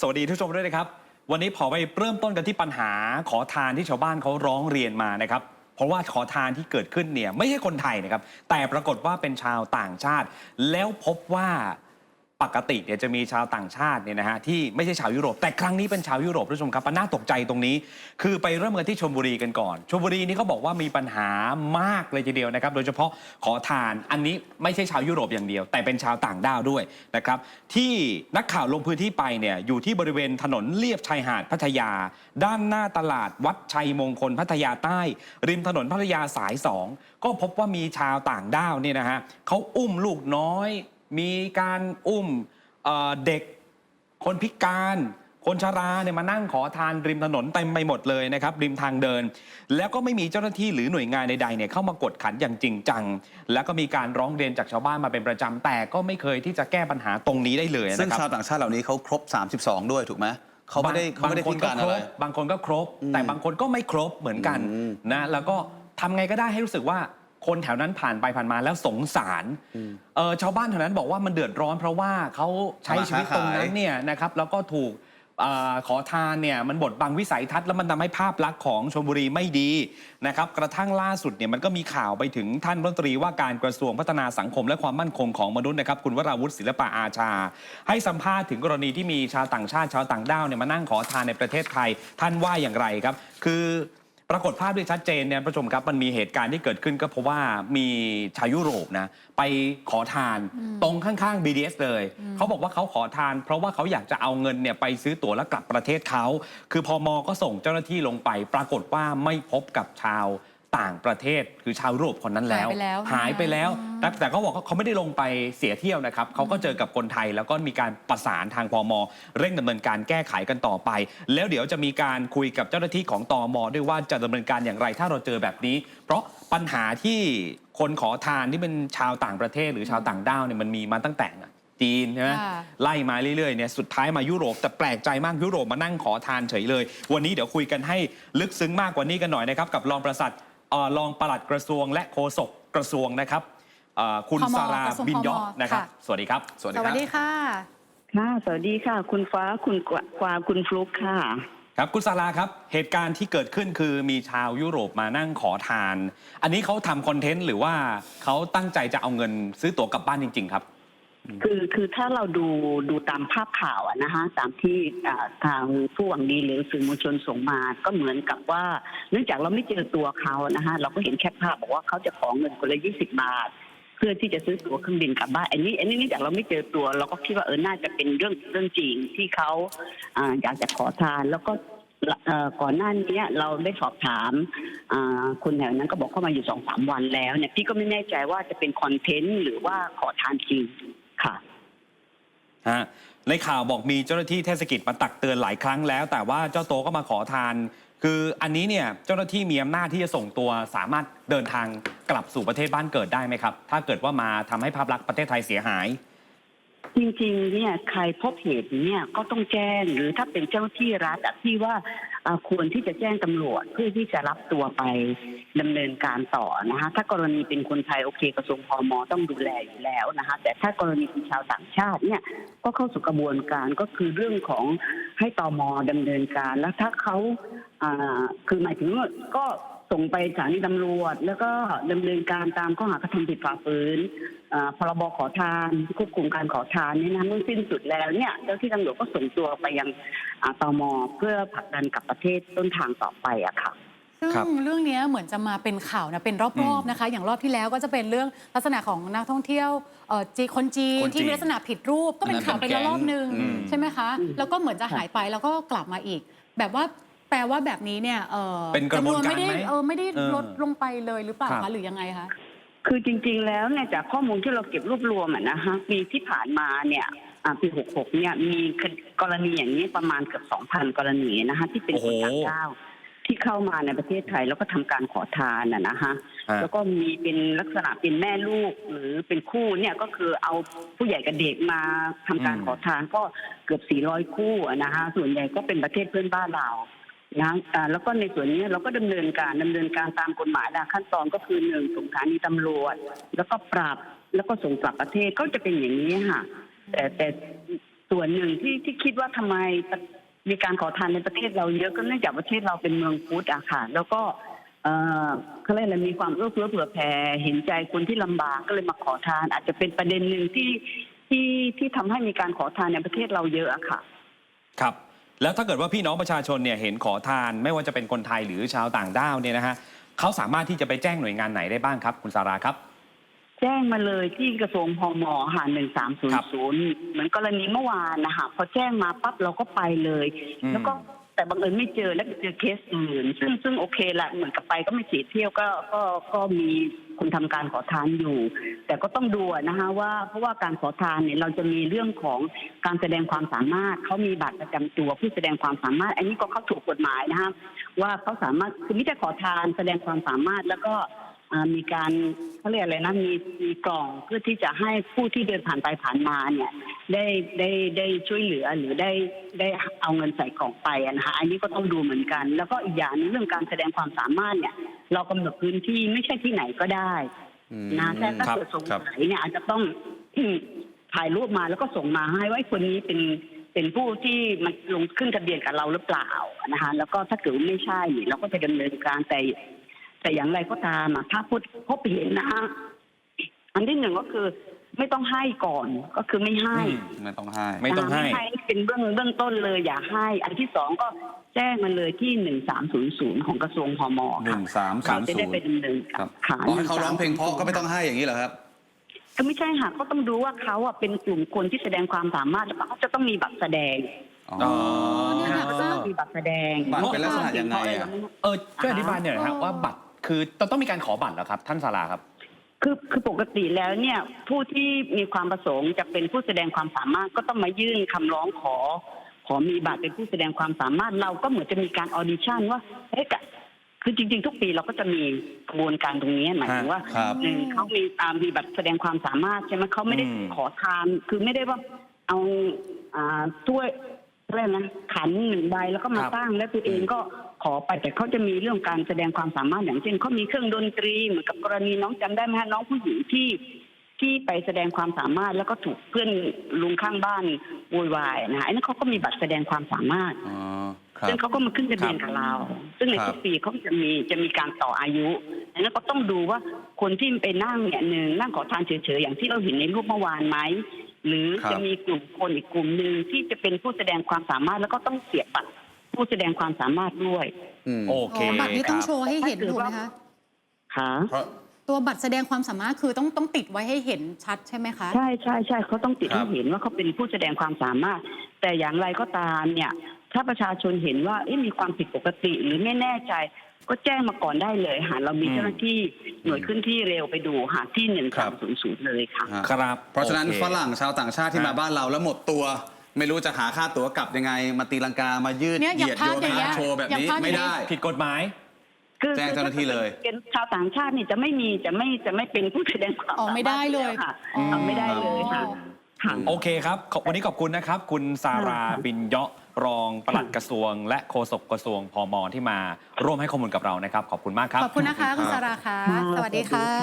สวัสดีทุกชมด้วยนะครับ วันนี้ขอไปเริ่มต้นกันที่ปัญหาขอทานที่ชาวบ้านเขาร้องเรียนมานะครับ เพราะว่าขอทานที่เกิดขึ้นเนี่ยไม่ใช่คนไทยนะครับ แต่ปรากฏว่าเป็นชาวต่างชาติ แล้วพบว่า ปกติเนี่ยจะมีชาวต่างชาติเนี่ยนะฮะที่ไม่ใช่ชาวยุโรป แต่ครั้งนี้เป็นชาวยุโรปผู้ชมครับมันน่าตกใจตรงนี้ คือไปเริ่มกันที่ชลบุรีกันก่อนชลบุรีนี่เขาบอกว่ามีปัญหามากเลยทีเดียวนะครับ โดยเฉพาะขอทานอันนี้ไม่ใช่ชาวยุโรปอย่างเดียว แต่เป็นชาวต่างด้าวด้วยนะครับที่นักข่าวลงพื้นที่ไปเนี่ยอยู่ที่บริเวณถนนเลียบชายหาดพัทยา ด้านหน้าตลาดวัดชัยมงคลพัทยาใต้ ริมถนนพัทยาสายสองก็พบว่ามีชาวต่างด้าวเนี่ยนะฮะเขาอุ้มลูกน้อย มีการอุ้มเอ่อเด็กคนพิการคนชราเนี่ยมานั่งขอทานริมถนนเต็มไปหมดเลยนะครับริมทางเดิน แล้วก็ไม่มีเจ้าหน้าที่หรือหน่วยงานใดๆเนี่ยเข้ามากดขันอย่างจริงจัง แล้วก็มีการร้องเรียนจากชาวบ้านมาเป็นประจำแต่ก็ไม่เคยที่จะแก้ปัญหาตรงนี้ได้เลยซึ่งนะครับ ชาวต่างชาติเหล่านี้เขาครบ 32 ด้วยถูกไหมเขาไม่ได้เขาไม่ได้บพิงคนการคอะรไรบบางคนก็ครบ แต่บางคนก็ไม่ครบเหมือนกันอืม นะแล้วก็ทำไงก็ได้ให้รู้สึกว่า คนแถวนั้นผ่านไปผ่านมาแล้วสงสารเออชาวบ้านแถวนั้นบอกว่ามันเดือดร้อน เพราะว่าเขาใช้ชีวิตตรงนั้นเนี่ยนะครับแล้วก็ถูกเออขอทานเนี่ยมันบดบังวิสัยทัศน์แล้วมันทำให้ภาพลักษณ์ของชลบุรีไม่ดีนะครับกระทั่งล่าสุดเนี่ยมันก็มีข่าวไปถึงท่านรัฐมนตรีว่าการกระทรวงพัฒนาสังคมและความมั่นคงของมนุษย์นะครับคุณวราวุฒิศิลปะอาชา ให้สัมภาษณ์ถึงกรณีที่มีชาวต่างชาติชาวต่างด้าวเนี่ยมานั่งขอทานในประเทศไทย ท่านว่าอย่างไรครับ คือ ปรากฏภาพด้วยชัดเจนเนี่ยผู้ชมครับมันมีเหตุการณ์ที่เกิดขึ้นก็เพราะว่ามีชาวยุโรปนะไปขอทานตรงข้างๆ BDS เลยเขาบอกว่าเขาขอทาน เพราะว่าเขาอยากจะเอาเงินเนี่ยไปซื้อตั๋วแล้วกลับประเทศเขาคือพอมก็ส่งเจ้าหน้าที่ลงไป ปรากฏว่าไม่พบกับชาวต่างประเทศคือชาวยุโรปคนนั้นแล้ว หายไปแล้วหายไป แล้วแต่แต่เขาบอกว่าเขาไม่ได้ลงไปเสียเที่ยวนะครับเขาก็เจอกับคนไทยแล้วก็มีการประสานทางพมเร่งดำเนินการแก้ไขกันต่อไป แล้วเดี๋ยวจะมีการคุยกับเจ้าหน้าที่ของตอมด้วยว่าจะดำเนินการอย่างไร ถ้าเราเจอแบบนี้ เพราะปัญหาที่คนขอทานที่เป็นชาวต่างประเทศหรือชาวต่างด้าวเนี่ยมันมีมาตั้งแต่จีนใช่ไหมค่ะ ไล่มาเรื่อยๆเนี่ยสุดท้ายมายุโรปแต่แปลกใจมากยุโรปมานั่งขอทานเฉยเลย วันนี้เดี๋ยวคุยกันให้ลึกซึ้งมากกว่านี้กันหน่อยนะครับกับรองประสัดเอ่อรองปลัดกระทรวงและโฆษกกระทรวงนะครับ เอ่อคุณพมสารากระทรวงบินยอพมนะครับ ค่ะ สวัสดีครับ สวัสสดีควัรัสบดีค่ะ ค่ะสวัสดีค่ะ คุณฟ้าคุณกวกวางคุณฟลุกค่ะ ครับคุณสาราครับ เหตุการณ์ที่เกิดขึ้นคือมีชาวยุโรปมานั่งขอทาน อันนี้เขาทำคอนเทนต์หรือว่าเขาตั้งใจจะเอาเงินซื้อตั๋วกลับบ้านจริง ๆ ครับ คือคือถ้าเราดูดูตามภาพข่าวอะนะคะตามที่อ่าทางผู้หวังดีหรือสื่อมวลชนส่งมา ก็เหมือนกับว่า เนื่องจากเราไม่เจอตัวเขานะคะเราก็เห็นแค่ภาพบอกว่าเขาจะขอเงินคนละยี่สิบาท เพื่อที่จะซื้อตั๋วเครื่องบินกลับบ้านอันนี้ อันนี้เนื่องจากเราไม่เจอตัว เราก็คิดว่าเออน่าจะเป็นเรื่องเรื่องจริงที่เขาอ่าอยากจะขอทานแล้วก็ก่อนหน้านี้เราได้สอบถามคนแถวนั้นก็บอกเข้ามาอยู่สองสามวันแล้วเนี่ยพี่ก็ไม่แน่ใจว่าจะเป็นคอนเทนต์หรือว่าขอทานจริงค่ะฮะในข่าวบอกมีเจ้าหน้าที่เทศกิจมาตักเตือนหลายครั้งแล้ว แต่ว่าเจ้าโตก็มาขอทาน คืออันนี้เนี่ยเจ้าหน้าที่มีอำนาจที่จะส่งตัวสามารถเดินทางกลับสู่ประเทศบ้านเกิดได้ไหมครับ ถ้าเกิดว่ามาทำให้ภาพลักษณ์ประเทศไทยเสียหาย จริงๆ เนี่ยใครพบเหตุเนี่ยก็ต้องแจ้งหรือถ้าเป็นเจ้าหน้าที่รัฐที่ว่าควรที่จะแจ้งตำรวจเพื่อที่จะรับตัวไปดำเนินการต่อนะคะถ้ากรณีเป็นคนไทยโอเคกระทรวงพมต้องดูแลอยู่แล้วนะคะแต่ถ้ากรณีเป็นชาวต่างชาติเนี่ยก็เข้าสู่กระบวนการก็คือเรื่องของให้ตอมดำเนินการ แล้วถ้าเขาอ่าคือหมายถึงก็ ส่งไปสถานีตำรวจ แล้วก็ดำเนินการตามข้อหากระทำผิดฝ่าฝืนอ่าพรบขอทานควบคุมการขอทานนี่นะเมื่อสิ้นสุดแล้วเนี่ยเจ้าที่ตำรวจก็ส่งตัวไปยังอ่าตมเพื่อผลักดันกลับประเทศต้นทางต่อไปอะค่ะซึ่งครับเรื่องเนี้ยเหมือนจะมาเป็นข่าวนะเป็นรอบๆนะคะ อย่างรอบที่แล้วก็จะเป็นเรื่องลักษณะของนักท่องเที่ยวเอ่อจีคนจีนคนจีนที่มีลักษณะผิดรูปก็เป็นอันนั้นข่าวไปเป็นแล้วแก๊งรอบหนึ่งอืมใช่ไหมคะอืมแล้วก็เหมือนจะหายไปแล้วก็กลับมาอีก แบบว่า แปลว่าแบบนี้เนี่ยเอ่อเป็นกระบวนการจำไม่ได้ไหมเออไม่ได้เออลดลงไปเลยหรือเปล่าครัคะบหรือยังไงคะ คือจริง ๆ แล้วเนี่ยจากข้อมูลที่เราเก็บรวบรวมอะนะคะปีที่ผ่านมาเนี่ยอ่าปี 66 เนี่ยมีกรณีอย่างนี้ประมาณเกือบ 2,000 กรณีนะคะที่เป็นคนต่างด้าวที่เข้ามาในประเทศไทยแล้วก็ทำการขอทานน่ะนะคะฮะ แล้วก็มีเป็นลักษณะเป็นแม่ลูกหรือเป็นคู่เนี่ยก็คือเอาผู้ใหญ่กับเด็กมาทำการขอทานก็เกือบ 400 คู่อะนะคะส่วนใหญ่ก็เป็นประเทศเพื่อนบ้านเรา นะแล้วก็ในส่วนนี้เราก็ดำเนินการดำเนินการตามกฎหมายนะขั้นตอนก็คือหนึ่งส่งสถานีตำรวจ แล้วก็ปรับแล้วก็ส่งกลับประเทศก็จะเป็นอย่างนี้ค่ะ แต่แต่ส่วนหนึ่งที่ที่คิดว่าทำไมมีการขอทานในประเทศเราเยอะก็เนื่องจากประเทศเราเป็นเมืองพุทธอะค่ะ แล้วก็เออเขาเรียกอะไรมีความเอื้อเฟื้อเผื่อแผ่เห็นใจคนที่ลำบากก็เลยมาขอทาน อาจจะเป็นประเด็นหนึ่งที่ที่ที่ทำให้มีการขอทานในประเทศเราเยอะอะค่ะ ครับ แล้วถ้าเกิดว่าพี่น้องประชาชนเนี่ยเห็นขอทาน ไม่ว่าจะเป็นคนไทยหรือชาวต่างด้าวเนี่ยนะฮะเขาสามารถที่จะไปแจ้งหน่วยงานไหนได้บ้างครับ คุณสาราครับ แจ้งมาเลยที่กระทรวงพมค่ะหนึ่งสามศูนครัย์บศูนย์เหมือนกรณีเมื่อวานนะคะพอแจ้งมาปั๊บเราก็ไปเลยอืมแล้วก็แต่บังเอิญไม่เจอแล้วไปเจอเคสอื่น ซึ่งซึ่งโอเคละเหมือนกับไปก็ไม่เสียเที่ยวก็ก็ก็มี คุณทำการขอทานอยู่ แต่ก็ต้องดูนะคะว่าเพราะว่าการขอทานเนี่ยเราจะมีเรื่องของการแสดงความสามารถเขามีบัตรประจำตัวผู้แสดงความสามารถ อันนี้ก็เข้าถูกกฎหมายนะคะว่าเขาสามารถคือไม่ได้ขอทานแสดงความสามารถแล้วก็ มีการเขาเรียกอะไรนะมีมีกล่องเพื่อที่จะให้ผู้ที่เดินผ่านไปผ่านมาเนี่ย ได้ได้ได้ช่วยเหลือหรือได้ได้เอาเงินใส่กล่องไปอะนะคะอันนี้ก็ต้องดูเหมือนกัน แล้วก็อีกอย่างหนึงเรื่องการแสดงความสามารถเนี่ย เรากำหนดพื้นที่ไม่ใช่ที่ไหนก็ได้อืมนะแต่ถ้าครับเกิดสงครับสัยเนี่ยอาจจะต้องถ่ายรูปมาแล้วก็ส่งมาให้ว่าคนนี้เป็นเป็นผู้ที่มันลงขึ้นทะเบียนกับเราหรือเปล่านะคะแล้วก็ถ้าเกิดว่าไม่ใช่เนี่ยเราก็จะดำเนินการแต่ แต่อย่างไรก็ตามอะถ้าพบพบเห็นนะฮะอันที่หนึ่งก็คือ ไม่ต้องให้ก่อนก็คือไม่ให้อืมไม่ต้องให้ ไม่ต้องให้ไม่ให้เป็นเบื้องเบื้องต้นเลยอย่าให้ อันที่สองก็แจ้งมาเลยที่หนึ่งสามศูนย์ศูนย์ของกระทรวงพมหนึ่ค่ะงสามเขาศูนย์จะศูได้นไปย์ดำเนินครับค่ะอ๋อให้เขาร้องเพลงเพราะก็ไม่ต้องให้อย่างนี้เหรอครับก็ไม่ใช่ค่ะก็ต้องดูว่าเขาอะเป็นกลุ่มคนที่แสดงความสามารถแล้วก็เขาจะต้องมีบัตรแสดงอ๋ออ๋อเนี่ยอยากทราบมีบัตรแสดงบัตรเป็นลักษณะยังไงอะเออช่วยอธิบายหน่อยนะฮะอ๋อว่าบัตร คือต้องมีการขอบัตรแล้วครับ ท่านสาราครับ คือคือปกติแล้วเนี่ยผู้ที่มีความประสงค์จะเป็นผู้แสดงความสามารถก็ต้องมายื่นคำร้องขอ ขอมีบัตรเป็นผู้แสดงความสามารถเราก็เหมือนจะมีการออดิชั่นว่าเอ๊ะกะคือจริง ๆ ทุกปีเราก็จะมีกระบวนการตรงนี้หมายถึงว่าครับ หนึ่งเขามีอ่ามีบัตรแสดงความสามารถใช่ไหมเขาไม่ได้อืม ขอทาน คือไม่ได้ว่าเอาอ่าถ้วย อะไรนะขันหนึ่งใบแล้วก็มาครับตั้งแล้วตัวเองก็ขอไปแต่เขาจะมีเรื่องการแสดงความสามารถอย่างเช่นเขามีเครื่องดนตรีเหมือนกับกรณีน้องจำได้ไหมฮะน้องผู้หญิงที่ที่ไปแสดงความสามารถแล้วก็ถูกเพื่อนลุงข้างบ้านโวยวายนะฮะอันนั้นเขาก็มีบัตรแสดงความสามารถ อ๋อครับ ซึ่งเขาก็มาขึ้นทะเบียนครับกับเรา ซึ่งในครับทุกปีเขาจะมีจะมีการต่ออายุดังนั้นก็ต้องดูว่าคนที่ไปนั่งเนี่ยหนึ่งนั่งขอทานเฉยๆอย่างที่เราเห็นในรูปเมื่อวานไหม หรือครับ จะมีกลุ่มคนอีกกลุ่มหนึ่งที่จะเป็นผู้แสดงความสามารถแล้วก็ต้องเสียบัตรผู้แสดงความสามารถด้วยอืมโอเคอ๋อบัตรนี้คต้อรังบโชว์ให้เห็นถ้าเกิดถูกไหมว่าคะ ค่ะ เพราะ ตัวบัตรแสดงความสามารถคือต้องต้องติดไว้ให้เห็นชัดใช่ไหมคะ ใช่ใช่ใช่เขาต้องติดครัให้บ เห็นว่าเขาเป็นผู้แสดงความสามารถ แต่อย่างไรก็ตามเนี่ย ถ้าประชาชนเห็นว่าเอ๊ะมีความผิดปกติหรือไม่แน่ใจ ก็แจ้งมาก่อนได้เลยหาเรามีอืมเจ้าหน้าที่ หน่วยขึ้นที่เร็วไปดูหาที่หนึ่งครัสามบศูนย์ศูนย์เลยค่ะฮะครับ เพราะฉะนั้นโอเคฝรั่งชาวต่างชาติที่ฮะมาบ้านเราแล้วหมดตัว ไม่รู้จะหาค่าตั๋วกลับยังไง มาตีลังกามายืดเนี่ยเหยียดอย่างโยภาพอย่างเงี้นายโชว์แบบอย่างนี้ภาพอย่างไม่นี้ได้ ผิดกฎหมาย คือแจ้งเจ้าหน้าที่เลยเป็นชาวต่างชาตินี่จะไม่มีจะไม่จะไม่เป็นผู้แสดงความอ๋อไม่ได้เลยสามารถอค่ะอ๋อ เอาไม่ได้เลยค่ะ ค่ะ โอเคครับขอบวันนี้ขอบคุณนะครับ คุณสาราบินเยาะรองปลัดกระทรวง และโฆษกกระทรวงพมที่มาร่วมให้ข้อมูลกับเรานะครับ ขอบคุณมากครับ ขอบคุณนะคะ คุณสาราค่ะค่ะสวัสดีค่ะ